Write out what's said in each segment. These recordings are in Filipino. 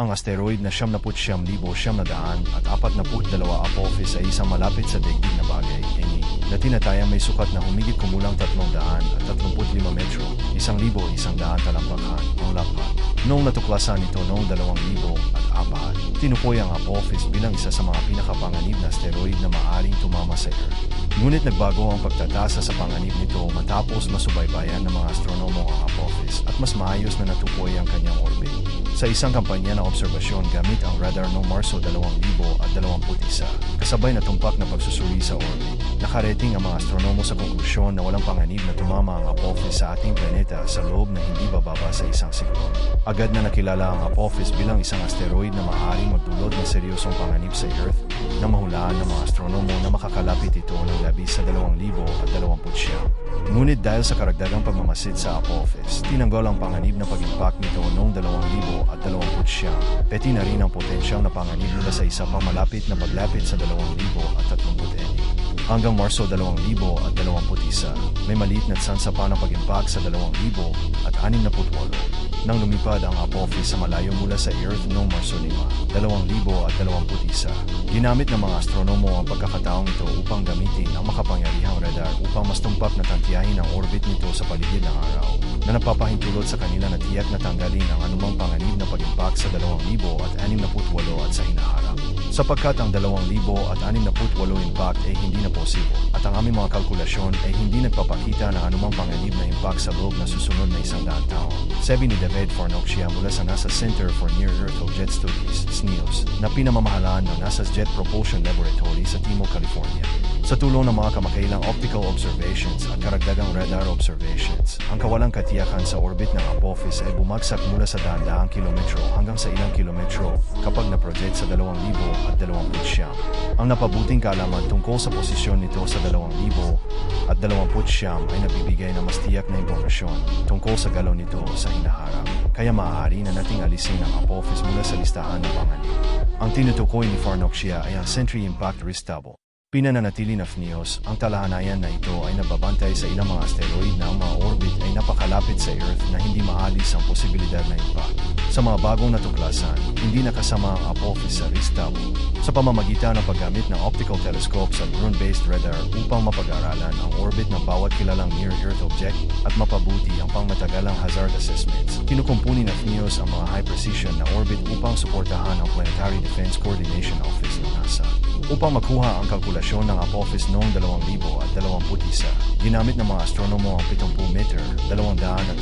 Ang asteroid na 79,000 at 42 Apophis ay isang malapit sa daigdig na bagay, Eni, na tinatayang may sukat na humigit kumulang 300 at 35 metro, 1,000 isang daan talampakan, ang lapad. Noong natuklasan ito noong 2000 at apat, tinukoy ang Apophis bilang isa sa mga pinakapanganib na asteroid na maaring tumama sa Earth. Ngunit nagbago ang pagtatasa sa panganib nito matapos masubaybayan ng mga astronomo ang Apophis at mas maayos na natukoy ang kanyang orbit. Sa isang kampanya ng obserbasyon gamit ang radar noong Marso 2021, kasabay na tumpak na pagsusuri sa orbit, nakarating ang mga astronomo sa konklusyon na walang panganib na tumama ang Apophis sa ating planeta sa loob na hindi bababa sa isang siglo. Agad na nakilala ang Apophis bilang isang asteroid na maaaring magdulot ng seryosong panganib sa Earth na mahulaan ng mga astronomo na makakalapit ito ng labis sa 2,020. Ngunit dahil sa karagdagang pagmamasid sa Apophis, tinanggol ang panganib na pag-impact nito noong 2,020. Peti na rin ang potensyal na panganib mula sa isa pang malapit na paglapit sa 2,030. Hanggang Marso 2021, may maliit na tsansa pa ng pag-impact sa 2,068 nang lumipad ang Apophis sa malayo mula sa Earth noong Marso 5, 2021. Ginamit ng mga astronomo ang pagkakataong ito upang gamitin ang makapangyarihang radar upang mas tumpak na tantiyahin ang orbit nito sa paligid ng araw na napapahintulot sa kanila na tiyak na tanggalin ang anumang panganib na pag-impact sa 2,068 at sa hinaharap. Sapagkat ang 2,068 impact ay hindi na posible at ang aming mga kalkulasyon ay hindi nagpapakita ng anumang panganib na impact sa loob na susunod na isang daan taon. Sabi ni David Farnokshia mula sa NASA Center for Near-Earth Object Studies, SNEOS, na pinamamahalaan ng NASA's Jet Propulsion Laboratory sa Timog, California. Sa tulong ng mga kamakailang optical observations at karagdagang radar observations, ang kawalang katiyakan sa orbit ng Apophis ay bumagsak mula sa daan-daang kilometro hanggang sa ilang kilometro kapag na-project sa 2,000 at 20 Ang napabuting kaalaman tungkol sa posisyon nito sa 2,000 at 20 ay nabibigay ng mas tiyak na impormasyon tungkol sa galaw nito sa hinaharap. Kaya maaari na nating alisin ang Apophis mula sa listahan ng panganib. Ang tinutukoy ni Farnokshia ay ang Sentry Impact Risk Table Pinananatili na FNIOS, ang talahanayan na ito ay nababantay sa ilang mga asteroid na ang mga orbit ay napakalapit sa Earth na hindi maalis ang posibilidad na impact. Sa mga bagong natuklasan, hindi nakasama ang Apophis sa risk table sa pamamagitan ng paggamit ng optical telescopes at drone-based radar upang mapag-aralan ang orbit ng bawat kilalang near-Earth object at mapabuti ang pangmatagalang hazard assessments. Kinukumpuni ng FNIOS ang mga high-precision na orbit upang suportahan ang Planetary Defense Coordination Office ng NASA. Upang makuha ang kalkulasyon ng Apophis noong 2021, ginamit ng mga astronomo ang 70 meter, 230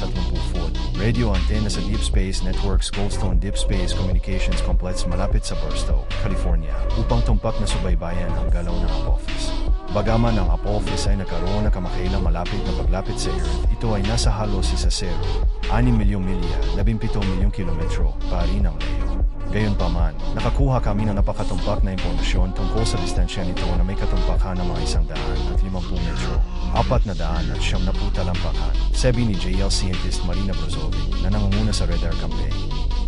foot, radio antenna sa Deep Space Network's Goldstone Deep Space Communications Complex malapit sa Barstow, California, upang tumpak na subaybayan ang galaw ng Apophis. Bagaman ang Apophis ay nagkaroon ng kamakailang malapit na paglapit sa Earth, ito ay nasa halos isa zero, 6 milyong milya, 17 milyong kilometro, pa rin layo. Gayunpaman, nakakuha kami ng napakatumpak na impormasyon tungkol sa distansya nito na may katumpakan ng mga isang daan at limang metro, apat na daan at siyam na talampakan, sabi ni JL scientist Marina Brozovic na nangunguna sa Radar Campaign.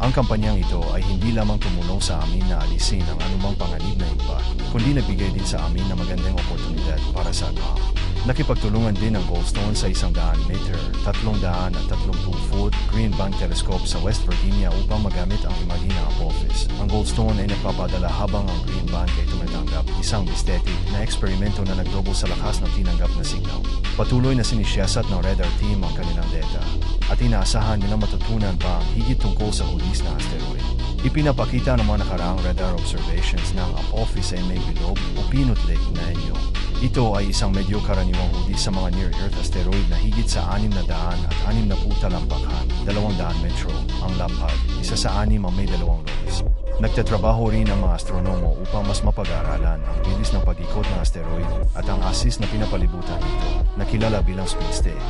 Ang kampanyang ito ay hindi lamang tumulong sa amin na alisin ang anumang panganib na impact, kundi nagbigay din sa amin na magandang oportunidad para sa GAM. Nakipagtulungan din ang Goldstone sa isang daan meter, tatlong daan at tatlong foot Green Bank Telescope sa West Virginia upang magamit ang imagi ng Apophis. Ang Goldstone ay nagpapadala habang ang Green Bank ay tumatanggap isang aesthetic na eksperimento na nagdouble sa lakas ng tinanggap na signal. Patuloy na sinisiyasat ng radar team ang kanilang data at inaasahan nilang matutunan pa ang higit tungkol sa hudis na asteroid. Ipinapakita ng mga nakaraang radar observations ng Apophis ay may bilog o peanut lake na inyo ito ay isang medyo karaniwang hudi sa mga near-Earth asteroid na higit sa 600 at 60 talampakan, 200 metro, ang lapad, isa sa anim ang may dalawang lois. Nagtatrabaho rin ang mga astronomo upang mas mapag-aralan ang bilis ng pag-ikot ng asteroid at ang asis na pinapalibutan nito, na kilala bilang speed stay.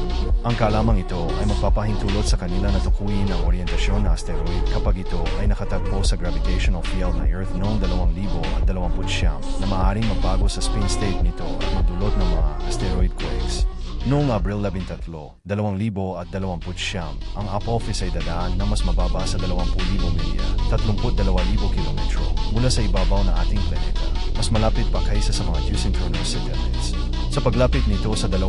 Ang kalamang ito ay magpapahintulot sa kanila na tukuyin ang orientasyon ng asteroid kapag ito ay nakatagpo sa gravitational field ng Earth noong 2020 na maaaring magbago sa spin state nito at magdulot ng mga asteroid quakes. Noong Abril 13, 2020, ang Apophis ay dadaan na mas mababa sa 20,000 milya, 32,000 kilometro, mula sa ibabaw ng ating planeta, mas malapit pa kaysa sa mga geosynchronous satellites. Sa paglapit nito sa 2,000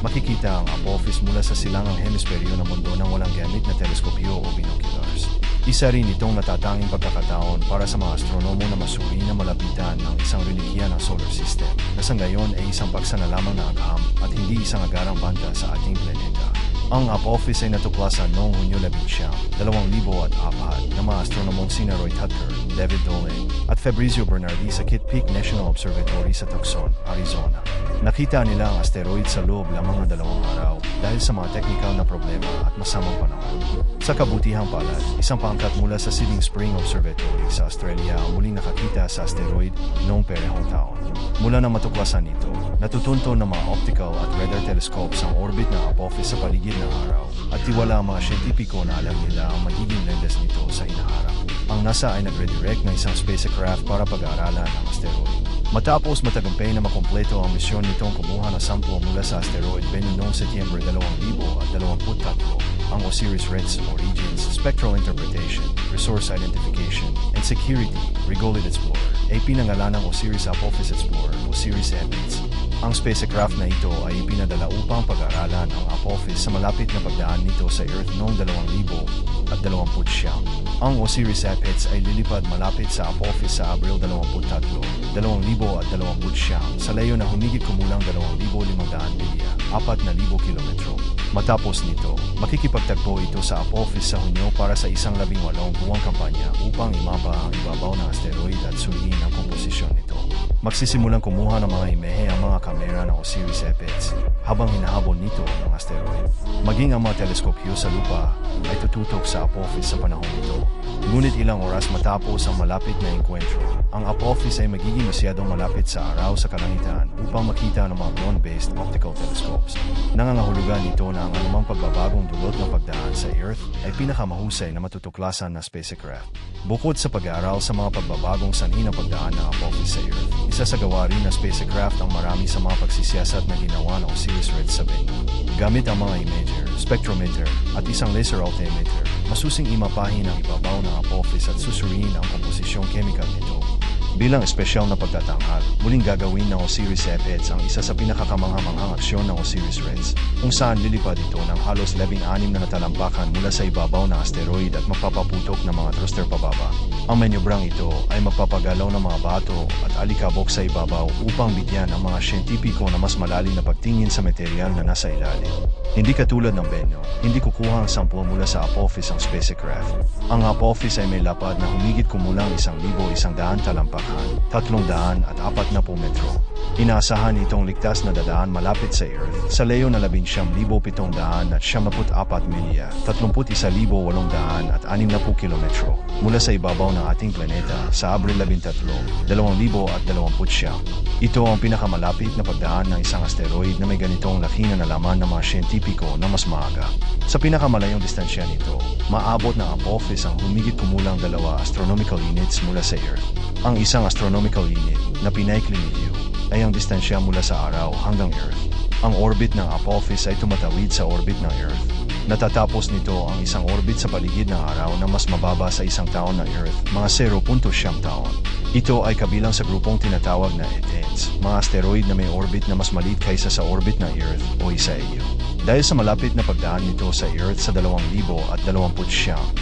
makikita ang Apophis mula sa silangang hemisperyo ng mundo nang walang gamit na teleskopyo o binoculars. Isa rin itong natatanging pagkakataon para sa mga astronomo na masuri na malapitan ng isang relihiya ng solar system na sa ngayon ay isang paksa na lamang na agham at hindi isang agarang banta sa ating planeta. Ang Apophis ay natuklasan noong Hunyo 11, 2004 ng mga astronomong sina Roy Tucker, David Dolan at Fabrizio Bernardi sa Kitt Peak National Observatory sa Tucson, Arizona. Nakita nila ang asteroid sa loob lamang ng dalawang araw dahil sa mga technical na problema at masamang panahon. Sa kabutihang palad, isang pangkat mula sa Siding Spring Observatory sa Australia ang muling nakakita sa asteroid noong perehong taon. Mula na matuklasan ito, natutunto ng mga optical at radar telescopes ang orbit ng Apophis sa paligid ng araw at tiwala ang mga siyentipiko na alam nila ang magiging landas nito sa inaharap. Ang NASA ay nag-redirect ng isang spacecraft para pag-aaralan ang asteroid. Matapos matagumpay na makumpleto ang misyon nitong kumuha ng sample mula sa asteroid Bennu noong Setyembre 2023, ang OSIRIS-REx Origins Spectral Interpretation, Resource Identification, and Security Regolith Explorer ay pinangalan ng OSIRIS Apophis Explorer OSIRIS EPITS. Ang spacecraft na ito ay ipinadala upang pag-aralan ang Apophis sa malapit na pagdaan nito sa Earth noong 2000 at 20 Ang OSIRIS EPITS ay lilipad malapit sa Apophis sa Abril 23, 2000 at 20 sa layo na humigit kumulang 2,500 milya, 4,000 kilometro. Matapos nito, makikipagtagpo ito sa Apophis sa Hunyo para sa isang labing walong buwang kampanya upang imapa ang ibabaw ng asteroid at suriin ang komposisyon nito. Magsisimulang kumuha ng mga imehe ang mga kamera ng Osiris Epets habang hinahabol nito ng asteroid. Maging ang mga teleskopyo sa lupa ay tututok sa Apophis sa panahon ito. Ngunit ilang oras matapos ang malapit na enkwentro, ang Apophis ay magiging masyadong malapit sa araw sa kalangitan upang makita ng mga ground-based optical telescopes. Nangangahulugan nito na ang anumang pagbabagong dulot ng pagdaan sa Earth ay pinakamahusay na matutuklasan na spacecraft. Bukod sa pag-aaral sa mga pagbabagong sanhi ng pagdaan ng Apophis sa Earth, isa sa gawa rin na spacecraft ang marami sa mga pagsisiyasat na ginawa ng OSIRIS-REx sa Bennu. Gamit ang mga imager, spectrometer, at isang laser altimeter, masusing imapahin ang ibabaw ng Apophis at susuriin ang komposisyong chemical nito. Bilang espesyal na pagtatanghal, muling gagawin ng Osiris Epets ang isa sa pinakakamanghamanghang aksyon ng Osiris Rex, kung saan lilipad ito ng halos 16 na natalampakan mula sa ibabaw ng asteroid at magpapaputok ng mga thruster pababa. Ang manyobrang ito ay magpapagalaw ng mga bato at alikabok sa ibabaw upang bigyan ang mga siyentipiko na mas malalim na pagtingin sa material na nasa ilalim. Hindi katulad ng Bennu, hindi kukuha ang sample mula sa Apophis ang spacecraft. Ang Apophis ay may lapad na humigit kumulang isang libo isang daan talampakan, tatlong daan at apat na po metro. Inaasahan itong ligtas na dadaan malapit sa Earth sa leyo na 11,700 at 74 milya, 31,800 at 60 kilometro mula sa ibabaw ng ating planeta sa Abril 13, 2020. Ito ang pinakamalapit na pagdaan ng isang asteroid na may ganitong laki na nalaman ng mga siyentipiko na mas maaga. Sa pinakamalayong distansya nito, maabot ng Apophis ang humigit kumulang dalawa astronomical units mula sa Earth. Ang isang astronomical unit na pinaikli ni Liu ay ang distansya mula sa araw hanggang Earth. Ang orbit ng Apophis ay tumatawid sa orbit ng Earth. Natatapos nito ang isang orbit sa paligid ng araw na mas mababa sa isang taon ng Earth, mga 0.7 taon. Ito ay kabilang sa grupong tinatawag na ETENS, mga asteroid na may orbit na mas maliit kaysa sa orbit ng Earth o isa iyo. Dahil sa malapit na pagdaan nito sa Earth sa 2020,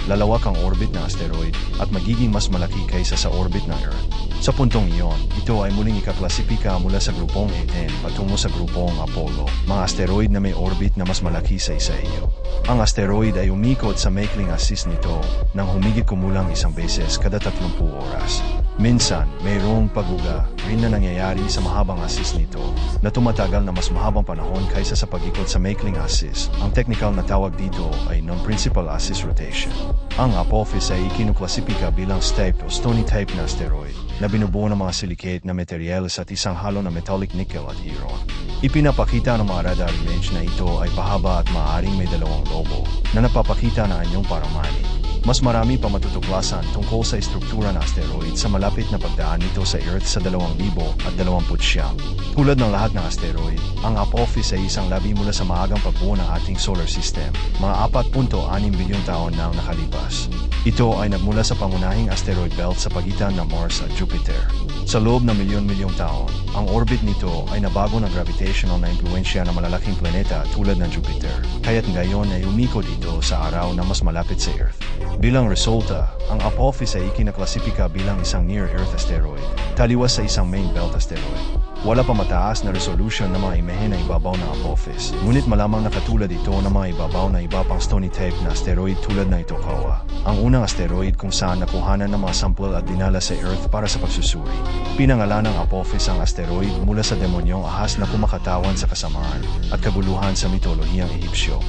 lalawak ang orbit ng asteroid at magiging mas malaki kaysa sa orbit ng Earth. Sa puntong iyon, ito ay muling ikaklasipika mula sa grupong A10 patungo sa grupong Apollo, mga asteroid na may orbit na mas malaki sa isa iyo. Ang asteroid ay umikot sa maikling axis nito nang humigit kumulang isang beses kada 30 oras. Minsan, mayroong paguga rin na nangyayari sa mahabang axis nito na tumatagal na mas mahabang panahon kaysa sa pagikot sa maikling axis. Ang technical na tawag dito ay non-principal axis rotation. Ang Apophis ay ikinuklasipika bilang stepped o stony type na asteroid na binubuo ng mga silicate na materials at isang halo na metallic nickel at iron. Ipinapakita ng mga radar image na ito ay pahaba at maaaring may dalawang lobo na napapakita na anyong paramani. Mas marami pa matutuklasan tungkol sa estruktura ng asteroid sa malapit na pagdaan nito sa Earth sa 2020. Tulad ng lahat ng asteroid, ang Apophis ay isang labi mula sa maagang pagbuo ng ating solar system, mga 4.6 bilyong taon na ang nakalipas. Ito ay nagmula sa pangunahing asteroid belt sa pagitan ng Mars at Jupiter. Sa loob ng milyon-milyong taon, ang orbit nito ay nabago ng gravitational na impluensya ng malalaking planeta tulad ng Jupiter, kaya't ngayon ay umikot ito sa araw na mas malapit sa Earth. Bilang resulta, ang Apophis ay ikinaklasipika bilang isang near-Earth asteroid, taliwas sa isang main belt asteroid. Wala pa mataas na resolution ng mga imahe na ibabaw ng Apophis, ngunit malamang na katulad ito ng mga ibabaw na iba pang stony type na asteroid tulad na Itokawa. Ang unang asteroid kung saan nakuhanan ng mga sample at dinala sa Earth para sa pagsusuri. Pinangalan ng Apophis ang asteroid mula sa demonyong ahas na kumakatawan sa kasamaan at kabuluhan sa mitolohiyang Ehipsyo.